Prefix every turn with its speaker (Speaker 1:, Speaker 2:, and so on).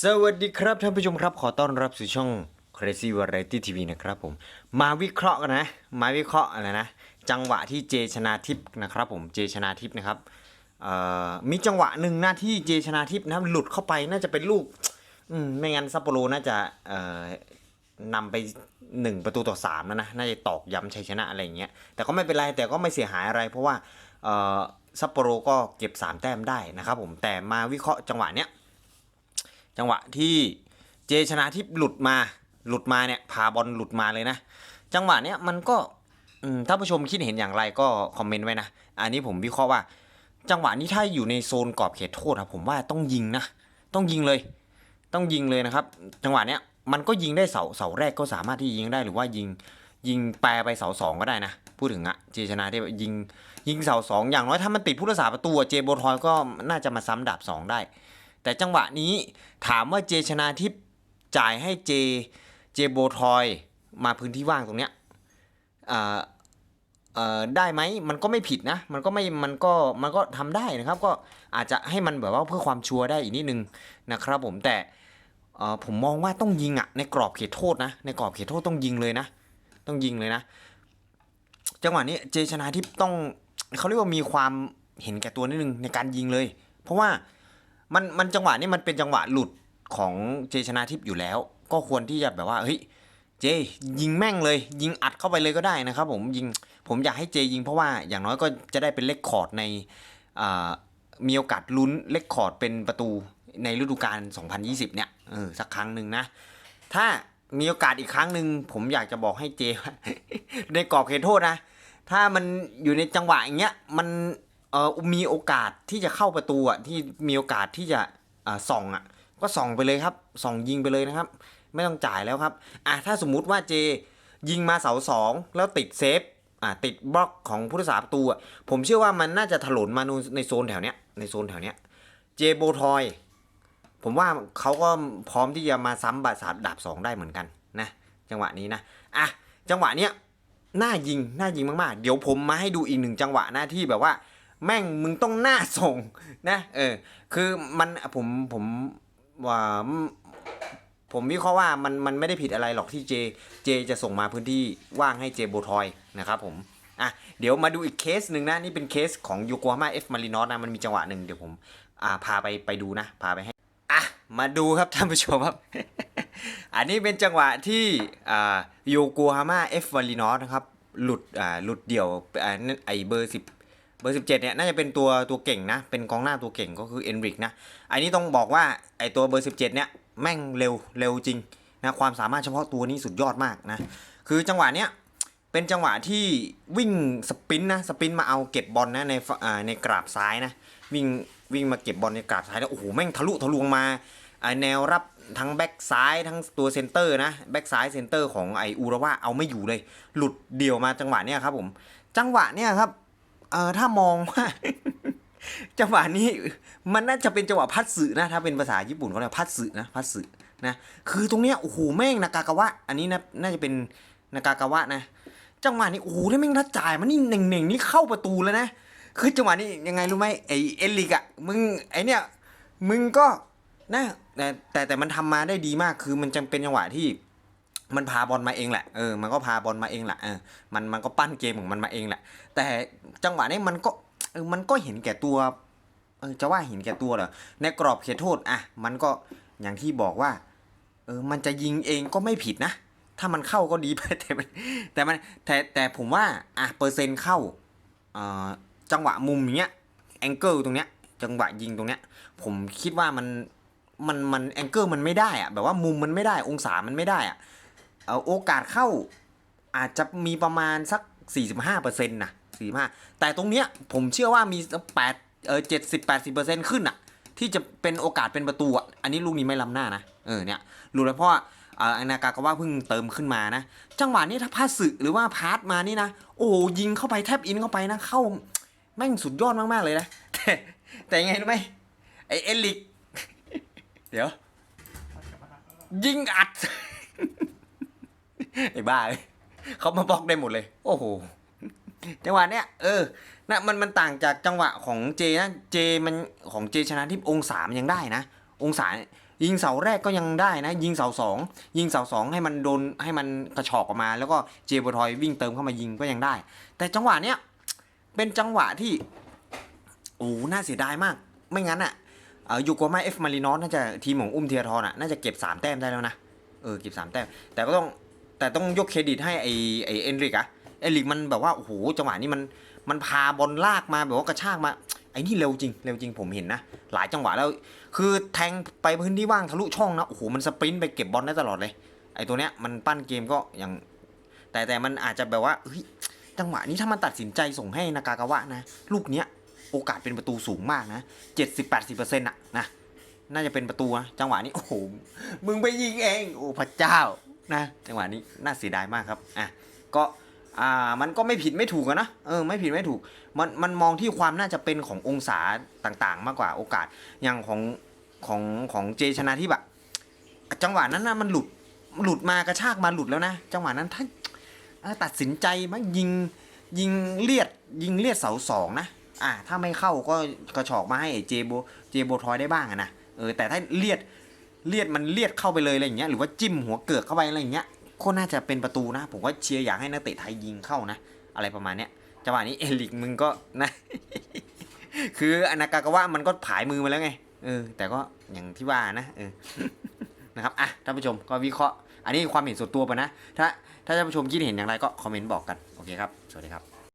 Speaker 1: สวัสดีครับท่านผู้ชมครับขอต้อนรับสู่ช่อง Crazy Variety TV นะครับผม มาวิเคราะห์กันนะ มาวิเคราะห์อะไรนะ จังหวะที่เจชนาทิพย์นะครับผมเจชนาทิพย์นะครับมีจังหวะหนึ่งหน้าที่เจชนาทิพย์นะครับหลุดเข้าไปน่าจะเป็นลูกไม่งั้นซัปโปโรน่าจะนำไปหนึ่งประตูต่อสามแล้วนะน่าจะตอกย้ำชัยชนะอะไรอย่างเงี้ยแต่ก็ไม่เป็นไรแต่ก็ไม่เสียหายอะไร เพราะว่าซัปโปโรก็เก็บ 3 แต้มได้นะครับผมแต่มาวิเคราะห์จังหวะเนี้ย จังหวะที่เจชนะทิพย์หลุดมาหลุดมาเนี่ยพาบอลหลุดมาเลยนะ จังหวะเนี้ยมันก็ถ้าผู้ชมคิดเห็นอย่างไรก็คอมเมนต์ไว้นะ อันนี้ผมวิเคราะห์ว่า จังหวะนี้ถ้าอยู่ในโซนกรอบเขตโทษครับผมว่าต้องยิงนะ ต้องยิงเลย ต้องยิงเลยนะครับ จังหวะเนี้ยมันก็ยิงได้เสาเสาแรกก็สามารถที่ยิงได้หรือว่ายิงยิงแปรไปเสาสองก็ได้นะ พูดถึงอะเจชนะที่ยิงยิงเสาสองอย่างน้อยถ้ามันติดผู้รักษาประตูเจโบทอยก็น่าจะมาซ้ำดาบสองได้ แต่จังหวะนี้ถามว่าเจชนาทิพย์จ่ายให้เจเจโบทอยมาพื้นที่ว่างตรงเนี้ยได้ไหมมันก็ไม่ผิดนะ มันก็ไม่มันก็มันก็ทำได้นะครับ ก็อาจจะให้มันแบบว่าเพื่อความชัวร์ได้อีกนิดนึงนะครับผมแต่ผมมองว่าต้องยิงอะในกรอบเขตโทษนะ ในกรอบเขตโทษต้องยิงเลยนะ ต้องยิงเลยนะ จังหวะนี้เจชนาทิพย์ต้องเขาเรียกว่ามีความเห็นแก่ตัวนิดนึงในการยิงเลย เพราะว่า มันมันจังหวะนี้มันเป็นจังหวะหลุดของเจชนาทิพย์อยู่แล้ว ก็ควรที่จะแบบว่าเฮ้ยเจยิงแม่งเลย ยิงอัดเข้าไปเลยก็ได้นะครับ ผมยิงผมอยากให้เจยิงเพราะว่าอย่างน้อยก็จะได้เป็นเลคคอร์ดในมีโอกาสลุ้นเลคคอร์ดเป็นประตูในฤดูกาล 2020 เนี่ยเออสักครั้งหนึ่งนะ ถ้ามีโอกาสอีกครั้งหนึ่งผมอยากจะบอกให้เจว่าในกรอบเขตโทษนะ ถ้ามันอยู่ในจังหวะอย่างเงี้ยมัน เออมีโอกาสที่จะเข้าประตูอะที่มีโอกาสที่จะอ่าส่องอะ ก็ส่องไปเลยครับส่องยิงไปเลยนะครับ ไม่ต้องจ่ายแล้วครับอะถ้าสมมุติว่าเจยิงมาเสาสองแล้วติดเซฟอะติดบล็อกของผู้รักษาประตูอะผมเชื่อว่ามันน่าจะถลนมาในโซนแถวเนี้ยในโซนแถวเนี้ยเจโบทอยผมว่าเขาก็พร้อมที่จะมาซ้ำบาสาดาบสองได้เหมือนกันนะจังหวะนี้นะอะจังหวะเนี้ยน่ายิงน่ายิงมากๆ เดี๋ยวผมมาให้ดูอีกหนึ่งจังหวะหน้าที่แบบว่า แม่งมึงต้องหน้าส่งนะเออคือมันผมผมว่าผมวิเคราะห์ว่ามันมันไม่ได้ผิดอะไรหรอกที่เจเจจะส่งมาพื้นที่ว่างให้เจโบทอยนะครับผมอะเดี๋ยวมาดูอีกเคสหนึ่งนะ นี่เป็นเคสของยูโกฮาม่าเอฟมารินอสนะ มันมีจังหวะหนึ่งเดี๋ยวผมอ่าพาไปไปดูนะ พาไปให้อะมาดูครับท่านผู้ชมครับ อันนี้เป็นจังหวะที่อ่าโยโกฮาม่าเอฟวารินอสนะครับ หลุดอ่าหลุดเดี่ยวอ่านั่นไอเบอร์สิบ เบอร์สิบเจ็ดเนี่ยน่าจะเป็นตัวตัวเก่งนะ เป็นกองหน้าตัวเก่งก็คือเอนริกนะ อันนี้ต้องบอกว่าไอตัวเบอร์สิบเจ็ดเนี่ยแม่งเร็วเร็วจริงนะความสามารถเฉพาะตัวนี้สุดยอดมากนะ คือจังหวะเนี้ยเป็นจังหวะที่วิ่งสปินนะสปินมาเอาเก็บบอลนะในในกราบซ้ายนะวิ่งวิ่งมาเก็บบอลในกราบซ้ายแล้วโอ้โหแม่งทะลุทะลวงมาไอแนวรับทั้งแบ็กซ้ายทั้งตัวเซนเตอร์นะแบ็กซ้ายเซนเตอร์ของไออูระว่าเอาไม่อยู่เลย หลุดเดี่ยวมาจังหวะเนี้ยครับผมจังหวะเนี้ยครับ เออถ้ามองว่าจังหวะนี้มันน่าจะเป็นจังหวะพัดสึนะ ถ้าเป็นภาษาญี่ปุ่นเขาเรียกพัดสึนะพัดสึนะคือตรงเนี้ยโอ้โหแม่งนากากาวะ อันนี้นะน่าจะเป็นนากากาวะนะ จังหวะนี้โอ้โหถ้าแม่งถ้าจ่ายมันนี่เน่งๆนี่เข้าประตูแล้วนะคือจังหวะนี้ยังไงรู้ไหมไอเอลิกอะมึงไอเนี้ยมึงก็นะแต่แต่แต่มันทำมาได้ดีมากคือมันจำเป็นจังหวะที่ มันพาบอลมาเองแหละ เออ มันก็พาบอลมาเองแหละ เออ มัน มันก็ปั้นเกมของมันมาเองแหละ แต่จังหวะนี้มันก็ เออ มันก็เห็นแก่ตัว เออ จะว่าเห็นแก่ตัวเหรอ ในกรอบเขตโทษ อะ มันก็ อย่างที่บอกว่า เออ มันจะยิงเองก็ไม่ผิดนะ ถ้ามันเข้าก็ดีไป แต่มันแต่มัน แต่แต่ผมว่า อะ เปอร์เซ็นต์เข้า เอ่อ จังหวะมุมอย่างเงี้ย แองเกิลตรงเนี้ย จังหวะยิงตรงเนี้ย ผมคิดว่ามัน มัน มันแองเกิลมันไม่ได้อะแบบว่ามุมมันไม่ได้ องศามันไม่ได้อะ เอ่อโอกาสเข้าอาจจะมีประมาณสัก 45%นะ45 แต่ตรงเนี้ยผมเชื่อว่ามี 8 เออ 70 80%ขึ้นอะที่จะเป็นโอกาสเป็นประตูอะอันนี้ลูกนี้ไม่ล้ำหน้านะ เออเนี่ยรู้แล้วเพราะว่าเอออนากากาว่าเพิ่งเติมขึ้นมานะ จังหวะนี้ถ้าพาสึหรือว่าพาร์ทมานี่นะ โอ้ยิงเข้าไปแทบอินเข้าไปนะ เข้าแม่งสุดยอดมากๆเลยนะ แต่แต่ยังไงรู้ไหมไอเอลิก เดี๋ยว ยิงอัด ไอ้บ้าเอ้ยเขามาบล็อกได้หมดเลย โอ้โหจังหวะเนี้ยเออนะมันมันต่างจากจังหวะของเจนะเจมันของเจชนะที่องศามันยังได้นะ องศายิงเสาแรกก็ยังได้นะ ยิงเสาสองยิงเสาสองให้มันโดนให้มันกระชอกออกมา แล้วก็เจบทอยวิ่งเติมเข้ามายิงก็ยังได้ แต่จังหวะเนี้ยเป็นจังหวะที่โอ้น่าเสียดายมาก ไม่งั้นอะเอ่อยูโกมาเอฟมารินอสน่าจะทีมของอุ้มเทียทรอะน่าจะเก็บ3แต้มได้แล้วนะเออเก็บ3แต้มแต่ก็ต้อง แต่ต้องยกเครดิตให้ไอไอเอนริกอะเอนริกมันแบบว่าโอ้โหจังหวะนี้มันมันพาบอลลากมาแบบว่ากระชากมาไอ้นี่เร็วจริงเร็วจริงผมเห็นนะ หลายจังหวะแล้ว คือแทงไปพื้นที่ว่างทะลุช่องนะโอ้โหมันสปรินต์ไปเก็บบอลได้ตลอดเลย ไอ้ตัวเนี้ยมันปั้นเกมก็อยังแต่แต่มันอาจจะแบบว่าเฮ้ยจังหวะนี้ถ้ามันตัดสินใจส่งให้นากากาวะนะ ลูกเนี้ยโอกาสเป็นประตูสูงมากนะเจ็ดสิบแปดสิบเปอร์เซ็นต์อะนะน่าจะเป็นประตูนะจังหวะนี้โอ้โหมึงไปยิงเอง โอ้พระเจ้า นะจังหวะนี้น่าเสียดายมากครับอะก็อ่ามันก็ไม่ผิดไม่ถูกนะเออไม่ผิดไม่ถูกมันมันมองที่ความน่าจะเป็นขององศาต่างๆ มากกว่าโอกาสอย่างของของของเจชนะที่แบบจังหวะนั้นนะมันหลุดหลุดมากระชากมาหลุดแล้วนะ จังหวะนั้นถ้าเออตัดสินใจมายิงยิงเลียดยิงเลียดเสาสองนะอ่าถ้าไม่เข้าก็กระชอกมาให้ไอ้เจโบเจโบทอยได้บ้างอะนะเออแต่ถ้าเลียด เลียดมันเลียดเข้าไปเลยอะไรอย่างเงี้ยหรือว่าจิ้มหัวเกือกเข้าไปอะไรอย่างเงี้ยก็น่าจะเป็นประตูนะ ผมว่าเชียร์อยากให้นักเตะไทยยิงเข้านะ อะไรประมาณเนี้ยจังหวะนี้เอลิกมึงก็นะ คืออนากากาวะมันก็ผายมือมาแล้วไงเออแต่ก็อย่างที่ว่านะเออนะครับอะท่านผู้ชมก็วิเคราะห์ อันนี้ความเห็นส่วนตัวไปนะ ถ้าถ้าท่านผู้ชมคิดเห็นอย่างไรก็คอมเมนต์บอกกัน โอเคครับ สวัสดีครับ